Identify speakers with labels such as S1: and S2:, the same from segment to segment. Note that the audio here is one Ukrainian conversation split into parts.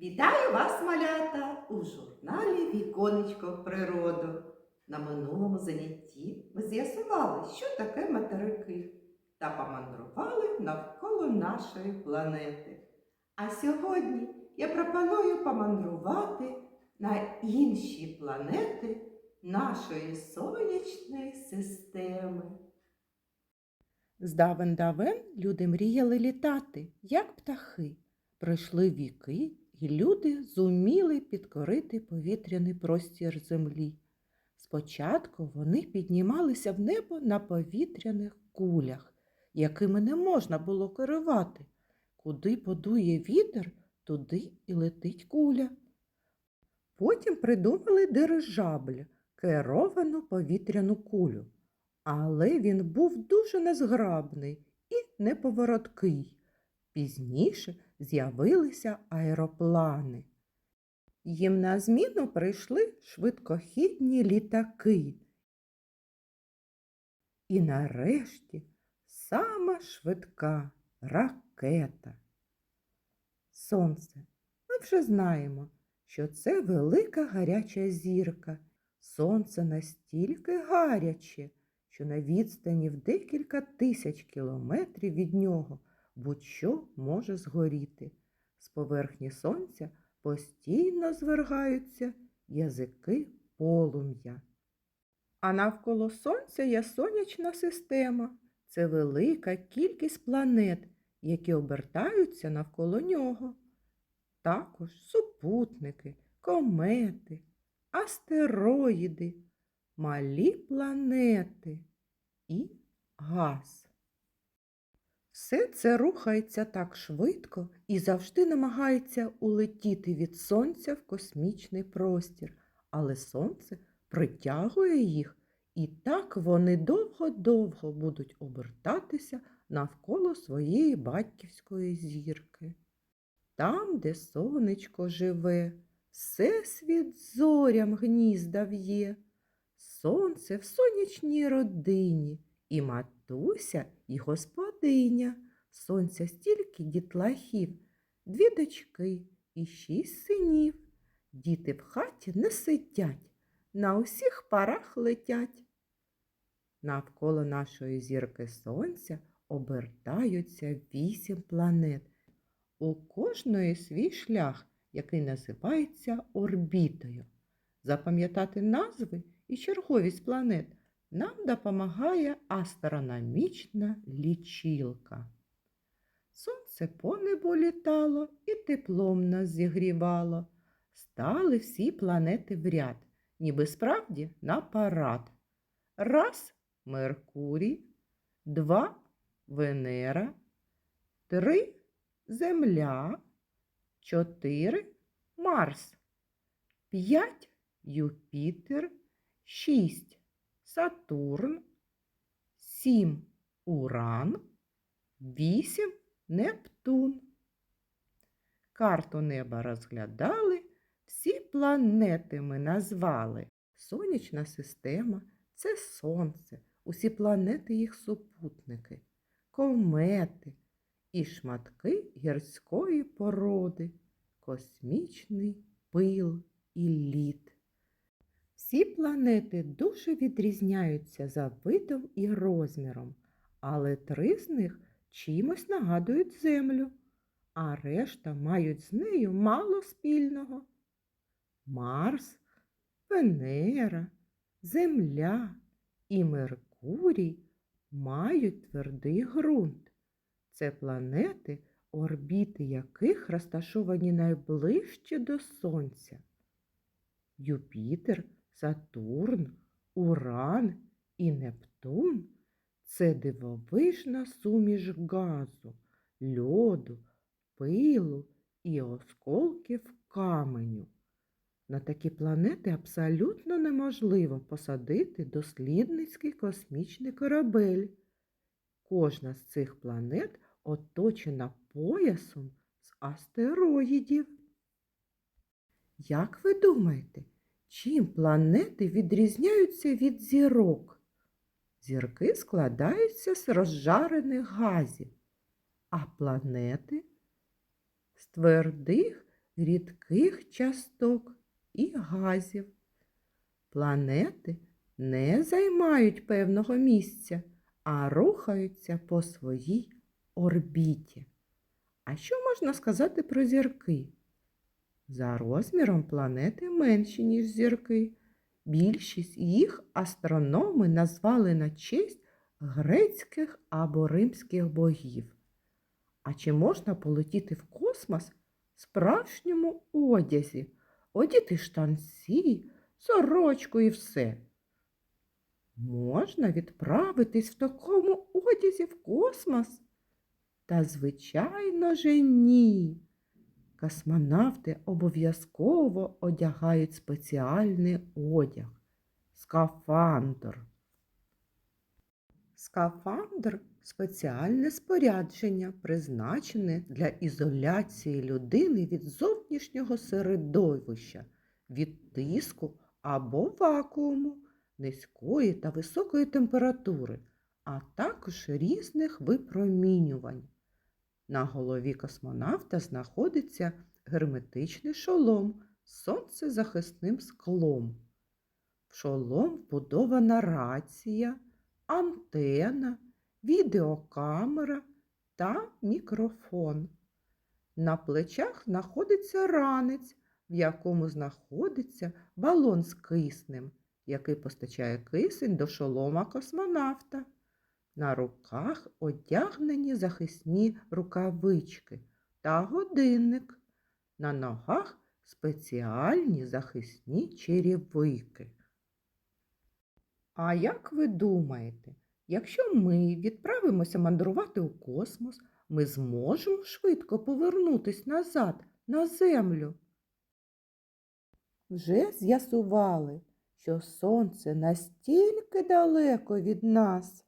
S1: Вітаю вас, малята, у журналі Віконечко природу. На минулому занятті ми з'ясували, що таке материки, та помандрували навколо нашої планети. А сьогодні я пропоную помандрувати на інші планети нашої сонячної системи.
S2: Здавен давен люди мріяли літати, як птахи. Пройшли віки, і люди зуміли підкорити повітряний простір землі. Спочатку вони піднімалися в небо на повітряних кулях, якими не можна було керувати. Куди подує вітер, туди і летить куля. Потім придумали дирижабль, керовану повітряну кулю. Але він був дуже незграбний і неповороткий. Пізніше з'явилися аероплани. Їм на зміну прийшли швидкохідні літаки. І нарешті сама швидка ракета. Сонце. Ми вже знаємо, що це велика гаряча зірка. Сонце настільки гаряче, що на відстані в декілька тисяч кілометрів від нього будь-що може згоріти. З поверхні сонця постійно звергаються язики полум'я. А навколо сонця є сонячна система. Це велика кількість планет, які обертаються навколо нього. Також супутники, комети, астероїди, малі планети і газ. Все це рухається так швидко і завжди намагається улетіти від сонця в космічний простір, але сонце притягує їх, і так вони довго-довго будуть обертатися навколо своєї батьківської зірки. Там, де сонечко живе, всесвіт зорям гнізда в'є, сонце в сонячній родині, і матуся, і господиня. Сонця стільки дітлахів, дві дочки і шість синів. Діти в хаті не сидять, на усіх парах летять. Навколо нашої зірки сонця обертаються вісім планет. У кожної свій шлях, який називається орбітою. Запам'ятати назви і черговість планет нам допомагає астрономічна лічилка. Сонце по небу літало і теплом нас зігрівало. Стали всі планети в ряд, ніби справді на парад. Раз Меркурій, два Венера, три Земля, чотири Марс, п'ять Юпітер, шість Сатурн, сім Уран, вісім Нептун. Карту неба розглядали, всі планети ми назвали. Сонячна система це Сонце, усі планети їх супутники, комети і шматки гірської породи, космічний пил і лід. Всі планети дуже відрізняються за видом і розміром, але три з них чимось нагадують Землю, а решта мають з нею мало спільного. Марс, Венера, Земля і Меркурій мають твердий ґрунт. Це планети, орбіти яких розташовані найближче до Сонця. Юпітер, Сатурн, Уран і Нептун це дивовижна суміш газу, льоду, пилу і осколків каменю. На такі планети абсолютно неможливо посадити дослідницький космічний корабель. Кожна з цих планет оточена поясом з астероїдів. Як ви думаєте, чим планети відрізняються від зірок? Зірки складаються з розжарених газів, а планети з твердих рідких часток і газів. Планети не займають певного місця, а рухаються по своїй орбіті. А що можна сказати про зірки? За розміром планети менші, ніж зірки. Більшість їх астрономи назвали на честь грецьких або римських богів. А чи можна полетіти в космос в справжньому одязі, одіти штанці, сорочку і все? Можна відправитись в такому одязі в космос? Та, звичайно же, ні. Космонавти обов'язково одягають спеціальний одяг скафандр. Скафандр спеціальне спорядження, призначене для ізоляції людини від зовнішнього середовища, від тиску або вакууму, низької та високої температури, а також різних випромінювань. На голові космонавта знаходиться герметичний шолом з сонцезахисним склом. В шолом вбудована рація, антена, відеокамера та мікрофон. На плечах знаходиться ранець, в якому знаходиться балон з киснем, який постачає кисень до шолома космонавта. На руках одягнені захисні рукавички та годинник. На ногах спеціальні захисні черевики. А як ви думаєте, якщо ми відправимося мандрувати у космос, ми зможемо швидко повернутись назад на Землю? Вже з'ясували, що сонце настільки далеко від нас,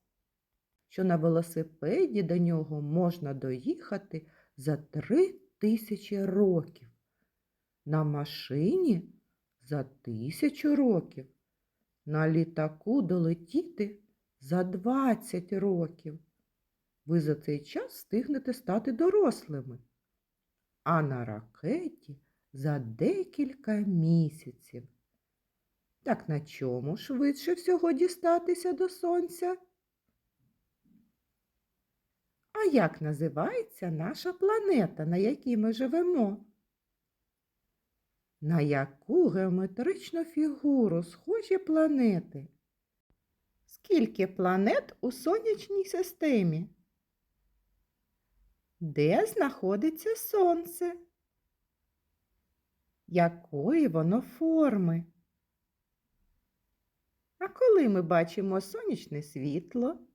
S2: що на велосипеді до нього можна доїхати за три тисячі років, на машині за тисячу років, на літаку долетіти за 20 років. Ви за цей час встигнете стати дорослими, а на ракеті за декілька місяців. Так на чому швидше всього дістатися до сонця? А як називається наша планета, на якій ми живемо? На яку геометричну фігуру схожі планети? Скільки планет у сонячній системі? Де знаходиться Сонце? Якої воно форми? А коли ми бачимо сонячне світло?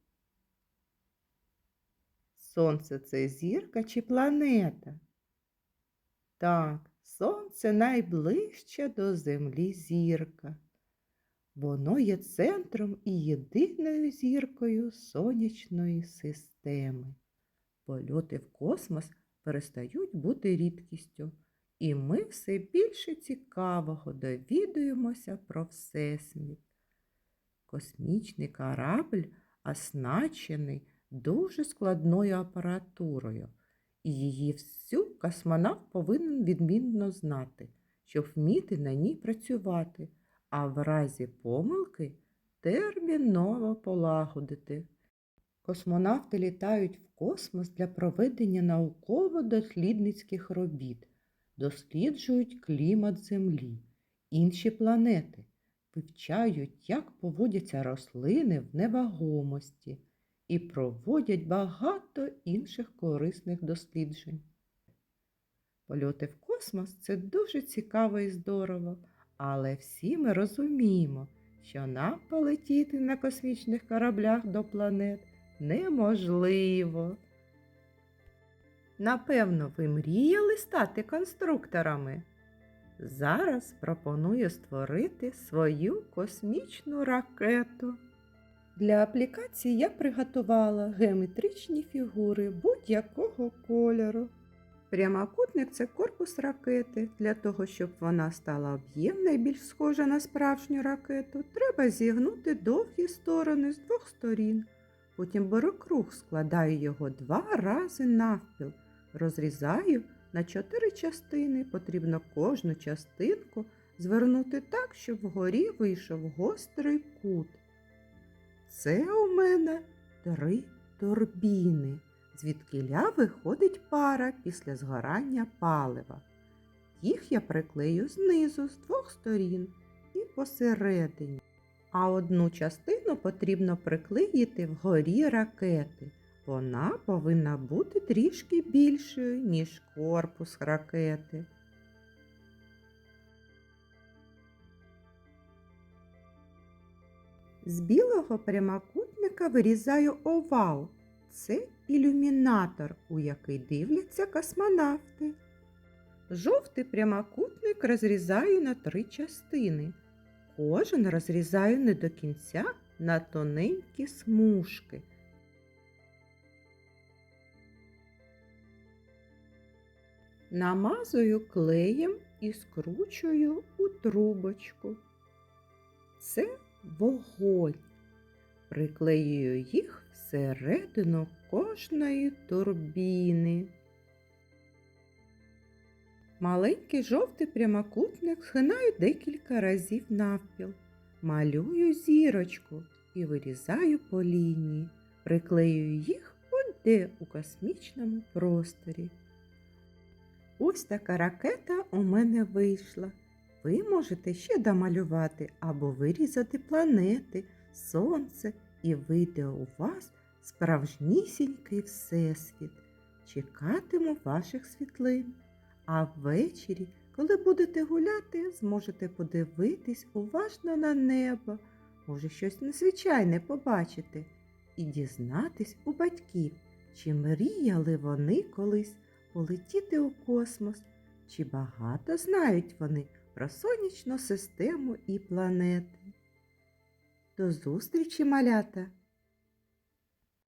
S2: Сонце це зірка чи планета? Так, сонце найближча до Землі зірка. Воно є центром і єдиною зіркою сонячної системи. Польоти в космос перестають бути рідкістю, і ми все більше цікавого довідуємося про Всесвіт. Космічний корабль оснащений дуже складною апаратурою, і її всю космонавт повинен відмінно знати, щоб вміти на ній працювати, а в разі помилки терміново полагодити. Космонавти літають в космос для проведення науково-дослідницьких робіт, досліджують клімат Землі, інші планети, вивчають, як поводяться рослини в невагомості і проводять багато інших корисних досліджень. Польоти в космос це дуже цікаво і здорово, але всі ми розуміємо, що нам полетіти на космічних кораблях до планет неможливо. Напевно, ви мріяли стати конструкторами. Зараз пропоную створити свою космічну ракету. Для аплікації я приготувала геометричні фігури будь-якого кольору. Прямокутник це корпус ракети. Для того, щоб вона стала об'ємна і більш схожа на справжню ракету, треба зігнути довгі сторони з двох сторін. Потім беру круг, складаю його два рази навпіл, розрізаю на чотири частини потрібно кожну частинку звернути так, щоб вгорі вийшов гострий кут. Це у мене три турбіни, звідкиля виходить пара після згорання палива. Їх я приклею знизу з двох сторін і посередині. А одну частину потрібно приклеїти вгорі ракети. Вона повинна бути трішки більшою, ніж корпус ракети. З білого прямокутника вирізаю овал. Це ілюмінатор, у який дивляться космонавти. Жовтий прямокутник розрізаю на три частини. Кожен розрізаю не до кінця на тоненькі смужки. Намазую клеєм і скручую у трубочку. Це вогонь. Приклеюю їх всередину кожної турбіни. Маленький жовтий прямокутник згинаю декілька разів навпіл. Малюю зірочку і вирізаю по лінії. Приклеюю їх будь-де у космічному просторі. Ось така ракета у мене вийшла. Ви можете ще домалювати або вирізати планети, сонце і вийде у вас справжнісінький всесвіт. Чекатиму ваших світлин. А ввечері, коли будете гуляти, зможете подивитись уважно на небо, може щось незвичайне побачити, і дізнатись у батьків, чи мріяли вони колись полетіти у космос, чи багато знають вони про сонячну систему і планети. До зустрічі, малята!